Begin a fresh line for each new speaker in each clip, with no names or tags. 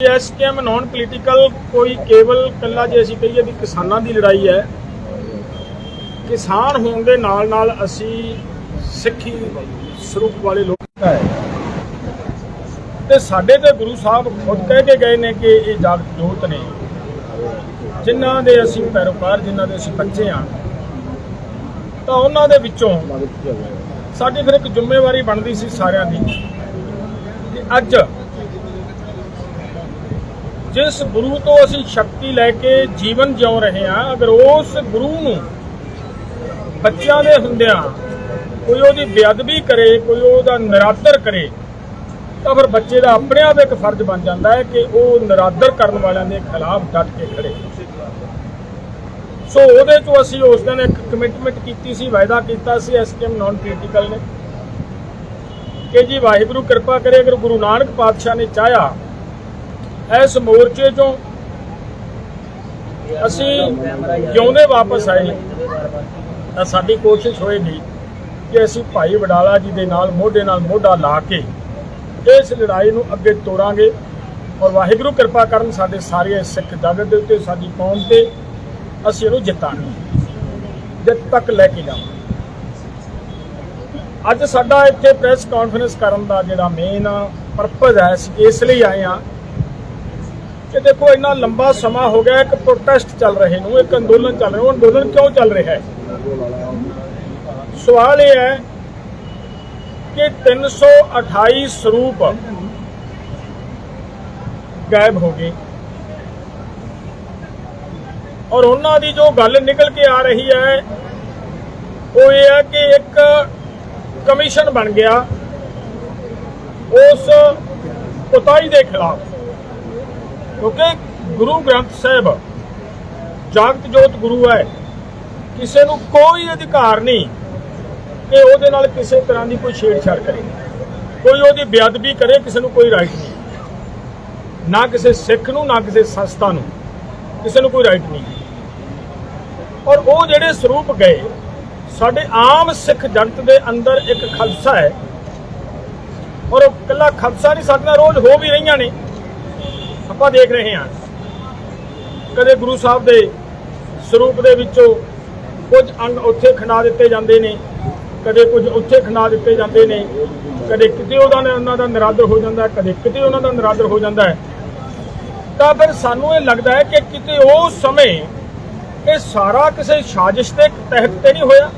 SKM non political ਕੋਈ ਕੇਵਲ ਕੱਲਾ ਜੇ ਅਸੀਂ ਕਹੀਏ ਵੀ ਕਿਸਾਨਾਂ ਦੀ ਲੜਾਈ ਹੈ। ਕਿਸਾਨ ਹੋਣ ਦੇ ਨਾਲ ਨਾਲ ਅਸੀਂ ਸਿੱਖੀ ਸਰੂਪ ਵਾਲੇ ਲੋਕ ਹੈ। ਤੇ ਸਾਡੇ ਤੇ ਗੁਰੂ ਸਾਹਿਬ ਖੁਦ ਕਹਿ ਕੇ ਗਏ ਨੇ ਕਿ ਇਹ ਜਾਗਤ ਜੋਤ ਨੇ। ਜਿਨ੍ਹਾਂ ਦੇ ਅਸੀਂ ਪੈਰੋਕਾਰ, ਜਿਨ੍ਹਾਂ ਦੇ ਅਸੀਂ ਬੱਚੇ ਆ ਤਾਂ ਉਹਨਾਂ ਦੇ ਵਿੱਚੋਂ ਸਾਡੀ ਫਿਰ ਇੱਕ ਜ਼ਿੰਮੇਵਾਰੀ ਬਣਦੀ ਸੀ ਸਾਰਿਆਂ ਦੀ ਕਿ ਅੱਜ ਜਿਸ ਗੁਰੂ ਤੋਂ ਅਸੀਂ ਸ਼ਕਤੀ ਲੈ ਕੇ ਜੀਵਨ ਜਿਉ ਰਹੇ ਹਾਂ, ਅਗਰ ਉਸ ਗੁਰੂ ਨੂੰ ਬੱਚਿਆਂ ਦੇ ਹੁੰਦਿਆਂ ਕੋਈ ਉਹਦੀ ਬੇਅਦਬੀ ਕਰੇ, ਕੋਈ ਉਹਦਾ ਨਿਰਾਦਰ ਕਰੇ, ਤਾਂ ਫਿਰ ਬੱਚੇ ਦਾ ਆਪਣੇ ਆਪ ਇੱਕ ਫਰਜ਼ ਬਣ ਜਾਂਦਾ ਹੈ ਕਿ ਉਹ ਨਿਰਾਦਰ ਕਰਨ ਵਾਲਿਆਂ ਦੇ ਖਿਲਾਫ ਡਟ ਕੇ ਖੜੇ ਸੋ ਉਹਦੇ ਤੋਂ ਅਸੀਂ ਉਸ ਦਿਨ ਇੱਕ ਕਮਿਟਮੈਂਟ ਕੀਤੀ ਸੀ, ਵਾਅਦਾ ਕੀਤਾ ਸੀ ਐਸਕੇਐਮ ਨਾਨ ਪੋਲੀਟੀਕਲ ਨੇ, ਕਿ ਜੀ ਵਾਹਿਗੁਰੂ ਕਿਰਪਾ ਕਰੇ, ਅਗਰ ਗੁਰੂ ਨਾਨਕ ਪਾਤਸ਼ਾਹ ਨੇ ਚਾਹਿਆ ਇਸ ਮੋਰਚੇ ਚੋਂ ਅਸੀਂ ਜਿਉਂਦੇ ਵਾਪਸ ਆਏ ਤਾਂ ਸਾਡੀ ਕੋਸ਼ਿਸ਼ ਹੋਏਗੀ ਕਿ ਅਸੀਂ ਭਾਈ ਵਡਾਲਾ ਜੀ ਦੇ ਨਾਲ, ਮੋਢੇ ਨਾਲ ਮੋਢਾ ਲਾ ਕੇ ਇਸ ਲੜਾਈ ਨੂੰ ਅੱਗੇ ਤੋਰਾਂਗੇ ਔਰ ਵਾਹਿਗੁਰੂ ਕਿਰਪਾ ਕਰਨ ਸਾਡੇ ਸਾਰੇ ਸਿੱਖ ਜਗਤ ਦੇ ਉੱਤੇ, ਸਾਡੀ ਕੌਮ ਤੇ ਅਸੀਂ ਇਹਨੂੰ ਜਿੱਤਾਂਗੇ। ਜਿੱਤ ਤੱਕ ਲੈ ਕੇ ਜਾਵਾਂਗੇ। ਅੱਜ ਸਾਡਾ ਇੱਥੇ ਪ੍ਰੈਸ ਕਾਨਫਰੰਸ ਕਰਨ ਦਾ ਜਿਹੜਾ ਮੇਨ ਪਰਪਸ ਹੈ, ਅਸੀਂ ਇਸ ਲਈ ਆਏ ਹਾਂ ਕਿ ਦੇਖੋ ਇੰਨਾ ਲੰਬਾ ਸਮਾਂ ਹੋ ਗਿਆ, ਇੱਕ ਪ੍ਰੋਟੈਸਟ ਚੱਲ ਰਹੇ ਨੂੰ, ਇੱਕ ਅੰਦੋਲਨ ਚੱਲ ਰਿਹਾ ਉਹ ਅੰਦੋਲਨ ਕਿਉਂ ਚੱਲ ਰਿਹਾ ਹੈ? ਸਵਾਲ ਇਹ ਹੈ ਕਿ 328 ਸਰੂਪ ਗਾਇਬ ਹੋ ਗਏ। ਔਰ ਉਹਨਾਂ ਦੀ ਜੋ ਗੱਲ ਨਿਕਲ ਕੇ ਆ ਰਹੀ ਹੈ, ਉਹ ਇਹ ਹੈ ਕਿ ਇੱਕ ਕਮਿਸ਼ਨ ਬਣ ਗਿਆ ਉਸ ਉਤਾਈ ਦੇ ਖਿਲਾਫ। ਕਿਉਂਕਿ ਗੁਰੂ ਗ੍ਰੰਥ ਸਾਹਿਬ ਜਾਗਤ ਜੋਤ ਗੁਰੂ ਹੈ। ਕਿਸੇ ਨੂੰ ਕੋਈ ਅਧਿਕਾਰ ਨਹੀਂ ਕਿ ਉਹਦੇ ਨਾਲ ਕਿਸੇ ਤਰ੍ਹਾਂ ਦੀ ਕੋਈ ਛੇੜਛਾੜ ਕਰੇ। ਕੋਈ ਉਹਦੀ ਬੇਅਦਬੀ ਕਰੇ, ਕਿਸੇ ਨੂੰ ਕੋਈ ਰਾਈਟ ਨਹੀਂ। ਨਾ ਕਿਸੇ ਸਿੱਖ ਨੂੰ, ਨਾ ਕਿਸੇ ਸੰਸਥਾ ਨੂੰ ਕਿਸੇ ਨੂੰ ਕੋਈ ਰਾਈਟ ਨਹੀਂ। ਔਰ ਉਹ ਜਿਹੜੇ ਸਰੂਪ ਗਏ, ਸਾਡੇ ਆਮ ਸਿੱਖ ਜਨਤ ਦੇ ਅੰਦਰ ਇੱਕ ਖਾਲਸਾ ਹੈ। ਔਰ ਉਹ ਇਕੱਲਾ ਖਾਲਸਾ ਨਹੀਂ ਸਾਡੀਆਂ ਰੋਜ਼ ਹੋ ਵੀ ਰਹੀਆਂ ਨੇ। ਆਪਾਂ ਦੇਖ ਰਹੇ ਹਾਂ। ਕਦੇ ਗੁਰੂ ਸਾਹਿਬ ਦੇ ਸਰੂਪ ਦੇ ਵਿੱਚੋਂ ਕੁਝ ਅੰਗ ਉੱਥੇ ਖਿੰਡਾ ਦਿੱਤੇ ਜਾਂਦੇ ਨੇ, ਕਦੇ ਕੁਝ ਉੱਥੇ ਖਿੰਡਾ ਦਿੱਤੇ ਜਾਂਦੇ ਨੇ, ਕਦੇ ਕਿਤੇ ਉਹਦਾ ਉਹਨਾਂ ਦਾ ਨਿਰਾਦਰ ਹੋ ਜਾਂਦਾ, ਕਦੇ ਕਿਤੇ ਉਹਨਾਂ ਦਾ ਨਿਰਾਦਰ ਹੋ ਜਾਂਦਾ ਤਾਂ ਫਿਰ ਸਾਨੂੰ ਇਹ ਲੱਗਦਾ ਹੈ ਕਿ ਕਿਤੇ ਉਹ ਸਮੇਂ ਇਹ ਸਾਰਾ ਕਿਸੇ ਸਾਜ਼ਿਸ਼ ਦੇ ਤਹਿਤ ਤੇ ਨਹੀਂ ਹੋਇਆ।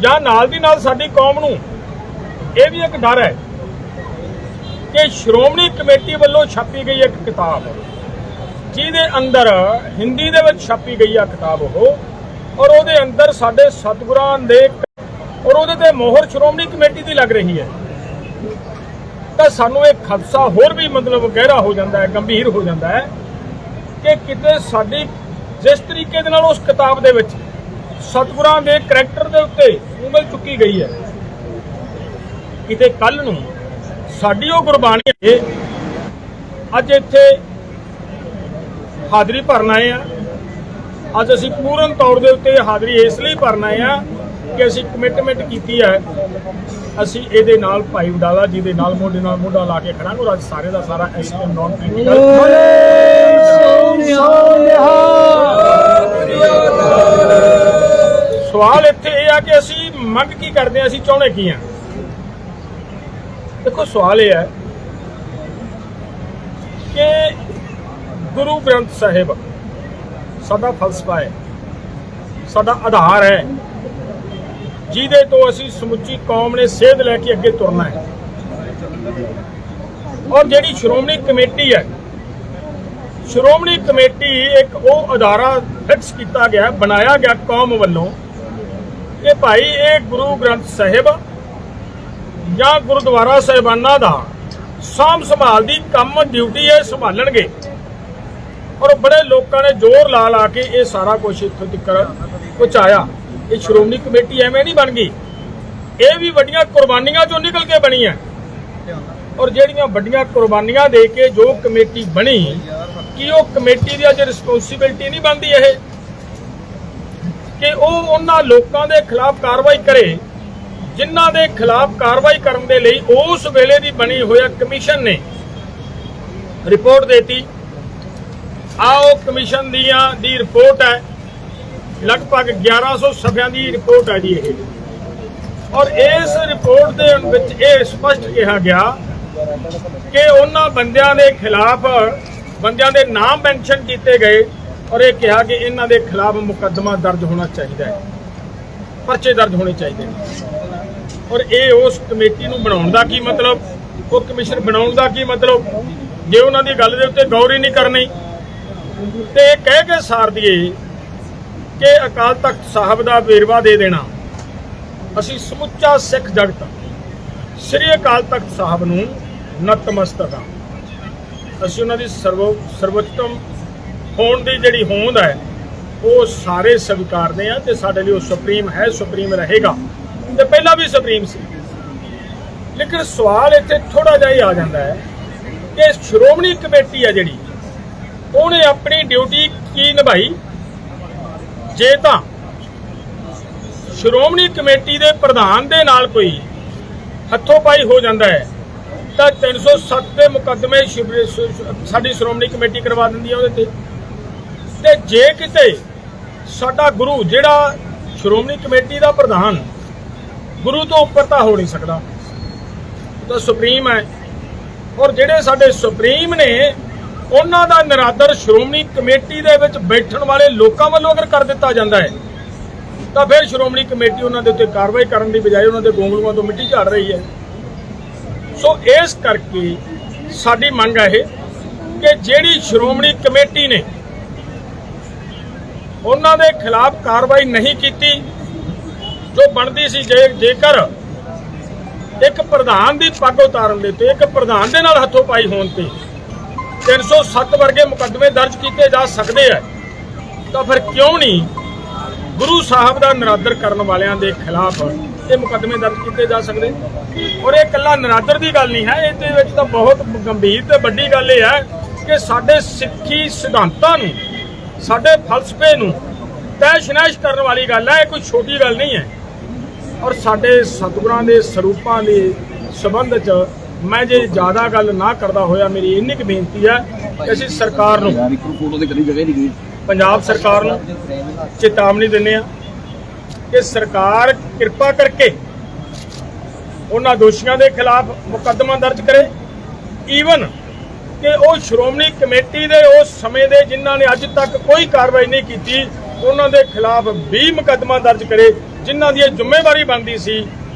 ਜਾਂ ਨਾਲ ਦੀ ਨਾਲ ਸਾਡੀ ਕੌਮ ਨੂੰ ਇਹ ਵੀ ਇੱਕ ਡਰ ਹੈ ਕਿ ਸ਼੍ਰੋਮਣੀ ਕਮੇਟੀ ਵੱਲੋਂ ਛਾਪੀ ਗਈ ਇੱਕ ਕਿਤਾਬ। ਜਿਹਦੇ ਅੰਦਰ ਹਿੰਦੀ ਦੇ ਵਿੱਚ ਛਾਪੀ ਗਈ ਆ ਕਿਤਾਬ ਉਹ। ਔਰ ਉਹਦੇ ਅੰਦਰ ਸਾਡੇ ਸਤਿਗੁਰਾਂ ਦੇ ਔਰ ਉਹਦੇ ਤੇ ਮੋਹਰ ਸ਼੍ਰੋਮਣੀ ਕਮੇਟੀ ਦੀ ਲੱਗ ਰਹੀ ਹੈ। ਤਾਂ ਸਾਨੂੰ ਇਹ ਖਦਸ਼ਾ ਹੋਰ ਵੀ ਮਤਲਬ ਗਹਿਰਾ ਹੋ ਜਾਂਦਾ ਹੈ, ਗੰਭੀਰ ਹੋ ਜਾਂਦਾ ਹੈ ਕਿ ਕਿਤੇ ਸਾਡੀ ਜਿਸ ਤਰੀਕੇ ਦੇ ਨਾਲ ਉਸ ਕਿਤਾਬ ਦੇ ਵਿੱਚ ਸਤਿਗੁਰਾਂ ਦੇ ਕਰੈਕਟਰ ਦੇ ਉੱਤੇ ਉਂਗਲ ਚੁੱਕੀ ਗਈ ਹੈ। ਕਿਤੇ ਕੱਲ ਨੂੰ ਸਾਡੀ ਉਹ ਕੁਰਬਾਨੀ ਹੈ। ਅੱਜ ਇੱਥੇ ਹਾਜ਼ਰੀ ਭਰਨ ਆਏ ਆ ਅੱਜ ਅਸੀਂ ਪੂਰਨ ਤੌਰ ਦੇ ਉੱਤੇ ਹਾਜ਼ਰੀ ਇਸ ਲਈ ਭਰਨ ਆਏ ਆ ਕਿ ਅਸੀਂ ਕਮਿਟਮੈਂਟ ਕੀਤੀ ਹੈ। ਅਸੀਂ ਇਹਦੇ ਨਾਲ ਭਾਈ ਵਡਾਲਾ ਜੀ ਦੇ ਨਾਲ ਮੋਢੇ ਨਾਲ ਮੋਢਾ ਲਾ ਕੇ ਖੜਾਂਗੇ ਔਰ ਅੱਜ ਸਾਰੇ ਦਾ ਸਾਰਾ ਐਸਪੀਐਮ ਨਾਨ ਸਵਾਲ ਇੱਥੇ ਇਹ ਆ ਕਿ ਅਸੀਂ ਮੰਗ ਕੀ ਕਰਦੇ ਆ ਅਸੀਂ ਚਾਹੁੰਦੇ ਕੀ ਆ ਦੇਖੋ, ਸਵਾਲ ਇਹ ਹੈ ਕਿ ਗੁਰੂ ਗ੍ਰੰਥ ਸਾਹਿਬ ਸਾਡਾ ਫਲਸਫਾ ਹੈ, ਸਾਡਾ ਆਧਾਰ ਹੈ, ਜਿਹਦੇ ਤੋਂ ਅਸੀਂ ਸਮੁੱਚੀ ਕੌਮ ਨੇ ਸੇਧ ਲੈ ਕੇ ਅੱਗੇ ਤੁਰਨਾ ਹੈ। ਔਰ ਜਿਹੜੀ ਸ਼੍ਰੋਮਣੀ ਕਮੇਟੀ ਹੈ, ਸ਼੍ਰੋਮਣੀ ਕਮੇਟੀ ਇੱਕ ਉਹ ਅਦਾਰਾ ਫਿਕਸ ਕੀਤਾ ਗਿਆ, ਬਣਾਇਆ ਗਿਆ ਕੌਮ ਵੱਲੋਂ ਕਿ ਭਾਈ ਇਹ ਗੁਰੂ ਗ੍ਰੰਥ ਸਾਹਿਬ ਜਾਂ ਗੁਰਦੁਆਰਾ ਸਾਹਿਬਾਨਾਂ ਦਾ ਸਾਂਭ ਸੰਭਾਲ ਦੀ ਕੰਮ ਡਿਊਟੀ ਇਹ ਸੰਭਾਲਣਗੇ। ਔਰ ਬੜੇ ਲੋਕਾਂ ਨੇ ਜ਼ੋਰ ਲਾ ਲਾ ਕੇ ਇਹ ਸਾਰਾ ਕੁਝ ਇੱਥੋਂ ਤੱਕ ਪਹੁੰਚਾਇਆ। ਇਹ ਸ਼੍ਰੋਮਣੀ ਕਮੇਟੀ ਐਵੇਂ ਨਹੀਂ ਬਣ ਗਈ। ਇਹ ਵੀ ਵੱਡੀਆਂ ਕੁਰਬਾਨੀਆਂ ਚੋਂ ਨਿਕਲ ਕੇ ਬਣੀ ਹੈ ਔਰ ਜਿਹੜੀਆਂ ਵੱਡੀਆਂ ਕੁਰਬਾਨੀਆਂ ਦੇ ਕੇ ਜੋ ਕਮੇਟੀ ਬਣੀ, ਕਿ ਉਹ ਕਮੇਟੀ ਦੀ ਅੱਜ ਰਿਸਪੌਂਸਿਬਿਲਟੀ ਨਹੀਂ ਬਣਦੀ ਇਹ? ਕਿ ਉਹ ਉਹਨਾਂ ਲੋਕਾਂ ਦੇ ਖਿਲਾਫ ਕਾਰਵਾਈ ਕਰੇ। ਜਿਨ੍ਹਾਂ ਦੇ ਖਿਲਾਫ ਕਾਰਵਾਈ ਕਰਨ ਦੇ ਲਈ ਉਸ ਵੇਲੇ ਦੀ ਬਣੀ ਹੋਇਆ ਕਮਿਸ਼ਨ ਨੇ ਰਿਪੋਰਟ ਦੇਤੀ। ਆਓ ਕਮਿਸ਼ਨ ਦੀਆਂ ਦੀ ਰਿਪੋਰਟ ਹੈ। ਲਗਭਗ 1100 ਸਫ਼ਿਆਂ ਦੀ ਰਿਪੋਰਟ ਹੈ ਜੀ ਇਹ। ਔਰ ਇਸ ਰਿਪੋਰਟ ਦੇ ਵਿੱਚ ਇਹ ਸਪਸ਼ਟ ਕਿਹਾ ਗਿਆ ਕਿ ਉਹਨਾਂ ਬੰਦਿਆਂ ਦੇ ਖਿਲਾਫ, ਬੰਦਿਆਂ ਦੇ ਨਾਮ ਮੈਂਸ਼ਨ ਕੀਤੇ ਗਏ ਔਰ ਇਹ ਕਿਹਾ ਕਿ ਇਹਨਾਂ ਦੇ ਖਿਲਾਫ ਮੁਕੱਦਮਾ ਦਰਜ ਹੋਣਾ ਚਾਹੀਦਾ ਹੈ। ਪਰਚੇ ਦਰਜ ਹੋਣੇ ਚਾਹੀਦੇ ਨੇ। ਔਰ ਇਹ ਉਸ ਕਮੇਟੀ ਨੂੰ ਬਣਾਉਣ ਦਾ ਕੀ ਮਤਲਬ? ਉਹ ਕਮਿਸ਼ਨ ਬਣਾਉਣ ਦਾ ਕੀ ਮਤਲਬ? ਜੇ ਉਹਨਾਂ ਦੀ ਗੱਲ ਦੇ ਉੱਤੇ ਗੌਰ ਹੀ ਨਹੀਂ ਕਰਨੀ। ਤੇ ਇਹ ਕਹਿ ਕੇ ਸਾਰ ਦਈਏ ਕਿ ਅਕਾਲ ਤਖਤ ਸਾਹਿਬ ਦਾ ਵੇਰਵਾ ਦੇ ਦੇਣਾ। ਅਸੀਂ ਸਮੁੱਚਾ ਸਿੱਖ ਜਗਤ, ਸ੍ਰੀ ਅਕਾਲ ਤਖਤ ਸਾਹਿਬ ਨੂੰ ਨਤਮਸਤਕ ਹਾਂ। ਅਸੀਂ ਉਹਨਾਂ ਦੀ ਸਰਵ, ਸਰਵੋਤਮ ਹੋਣ ਦੀ ਜਿਹੜੀ ਹੋਂਦ ਹੈ, ਉਹ ਸਾਰੇ ਸਵੀਕਾਰਦੇ ਆ ਤੇ ਸਾਡੇ ਲਈ ਉਹ ਸੁਪਰੀਮ ਹੈ, ਸੁਪਰੀਮ ਰਹੇਗਾ। ਤੇ ਪਹਿਲਾਂ ਵੀ ਸੁਪਰੀਮ ਸੀ। ਲੇਕਿਨ ਸਵਾਲ ਇੱਥੇ ਥੋੜਾ ਜਿਹਾ ਹੀ ਆ ਜਾਂਦਾ ਹੈ ਕਿ ਸ਼੍ਰੋਮਣੀ ਕਮੇਟੀ ਹੈ ਜਿਹੜੀ, ਉਹਨੇ ਆਪਣੀ ਡਿਊਟੀ ਕੀ ਨਿਭਾਈ? ਜੇ ਤਾਂ ਸ਼੍ਰੋਮਣੀ ਕਮੇਟੀ ਦੇ ਪ੍ਰਧਾਨ ਦੇ ਨਾਲ ਕੋਈ ਹੱਥੋਂ ਪਾਈ ਹੋ ਜਾਂਦਾ ਹੈ, ਤਾਂ 307 ਦੇ ਮੁਕੱਦਮੇ ਸਾਡੀ ਸ਼੍ਰੋਮਣੀ ਕਮੇਟੀ ਕਰਵਾ ਦਿੰਦੀ ਹੈ ਉਹਦੇ ਤੇ। ਤੇ ਜੇ ਕਿਤੇ ਸਾਡਾ ਗੁਰੂ ਜਿਹੜਾ ਸ਼੍ਰੋਮਣੀ ਕਮੇਟੀ ਦਾ ਪ੍ਰਧਾਨ ਗੁਰੂ ਤੋਂ ਉੱਪਰ ਤਾਂ ਹੋ ਨਹੀਂ ਸਕਦਾ। ਤਾਂ ਸੁਪਰੀਮ ਹੈ। ਔਰ ਜਿਹੜੇ ਸਾਡੇ ਸੁਪਰੀਮ ਨੇ, ਉਹਨਾਂ ਦਾ ਨਿਰਾਦਰ ਸ਼੍ਰੋਮਣੀ ਕਮੇਟੀ ਦੇ ਵਿੱਚ ਬੈਠਣ ਵਾਲੇ ਲੋਕਾਂ ਵੱਲੋਂ ਅਗਰ ਕਰ ਦਿੱਤਾ ਜਾਂਦਾ ਹੈ, ਤਾਂ ਫਿਰ ਸ਼੍ਰੋਮਣੀ ਕਮੇਟੀ ਉਹਨਾਂ ਦੇ ਉੱਤੇ ਕਾਰਵਾਈ ਕਰਨ ਦੀ ਬਜਾਏ ਉਹਨਾਂ ਦੇ ਗੋਂਗਲੂਆਂ ਤੋਂ ਮਿੱਟੀ ਝਾੜ ਰਹੀ ਹੈ। ਸੋ ਇਸ ਕਰਕੇ ਸਾਡੀ ਮੰਗ ਹੈ ਇਹ ਕਿ ਜਿਹੜੀ ਸ਼੍ਰੋਮਣੀ ਕਮੇਟੀ ਨੇ, ਉਹਨਾਂ ਦੇ ਖਿਲਾਫ ਕਾਰਵਾਈ ਨਹੀਂ ਕੀਤੀ ਜੋ ਬਣਦੀ ਸੀ ਜੇ ਜੇਕਰ ਇੱਕ ਪ੍ਰਧਾਨ ਦੀ ਪੱਗ ਉਤਾਰਨ ਦੇ ਤੇ ਇੱਕ ਪ੍ਰਧਾਨ ਦੇ ਨਾਲ ਹੱਥੋਂ ਪਾਈ ਹੋਣ ਤੇ 307 ਵਰਗੇ ਮੁਕੱਦਮੇ ਦਰਜ ਕੀਤੇ ਜਾ ਸਕਦੇ ਆ, ਤਾਂ ਫਿਰ ਕਿਉਂ ਨਹੀਂ ਗੁਰੂ ਸਾਹਿਬ ਦਾ ਨਰਾਦਰ ਕਰਨ ਵਾਲਿਆਂ ਦੇ ਖਿਲਾਫ ਇਹ ਮੁਕੱਦਮੇ ਦਰਜ ਕੀਤੇ ਜਾ ਸਕਦੇ? ਔਰ ਇਹ ਇਕੱਲਾ ਨਿਰਾਦਰ ਦੀ ਗੱਲ ਨਹੀਂ ਹੈ, ਇਹਦੇ ਵਿੱਚ ਤਾਂ ਬਹੁਤ ਗੰਭੀਰ ਤੇ ਵੱਡੀ ਗੱਲ ਇਹ ਹੈ ਕਿ ਸਾਡੇ ਸਿੱਖੀ ਸਿਧਾਂਤਾਂ ਨੂੰ, ਸਾਡੇ ਫਲਸਫੇ ਨੂੰ ਤੈਸ਼-ਨੈਸ਼ ਕਰਨ ਵਾਲੀ ਗੱਲ ਹੈ, ਇਹ ਕੋਈ ਛੋਟੀ ਗੱਲ ਨਹੀਂ ਹੈ। ਔਰ ਸਾਡੇ ਸਤਿਗੁਰਾਂ ਦੇ ਸਰੂਪਾਂ ਦੇ ਸੰਬੰਧ ਚ ਮੈਂ ਜੇ ਜ਼ਿਆਦਾ ਗੱਲ ਨਾ ਕਰਦਾ ਹੋਇਆ ਮੇਰੀ ਇੰਨੀ ਕੁ ਬੇਨਤੀ ਹੈ ਕਿ ਅਸੀਂ ਸਰਕਾਰ ਨੂੰ ਪੰਜਾਬ ਸਰਕਾਰ ਨੂੰ ਚੇਤਾਵਨੀ ਦਿੰਦੇ ਆ ਕਿ ਸਰਕਾਰ ਕਿਰਪਾ ਕਰਕੇ ਉਹਨਾਂ ਦੋਸ਼ੀਆਂ ਦੇ ਖਿਲਾਫ ਮੁਕੱਦਮਾ ਦਰਜ ਕਰੇ। ਈਵਨ ਕਿ ਉਹ ਸ਼੍ਰੋਮਣੀ ਕਮੇਟੀ ਦੇ ਉਸ ਸਮੇਂ ਦੇ ਜਿਨ੍ਹਾਂ ਨੇ ਅੱਜ ਤੱਕ ਕੋਈ ਕਾਰਵਾਈ ਨਹੀਂ ਕੀਤੀ ਉਹਨਾਂ ਦੇ ਖਿਲਾਫ ਵੀ ਮੁਕੱਦਮਾ ਦਰਜ ਕਰੇ ਜਿਨ੍ਹਾਂ ਦੀ ਇਹ ਜ਼ਿੰਮੇਵਾਰੀ ਬਣਦੀ ਸੀ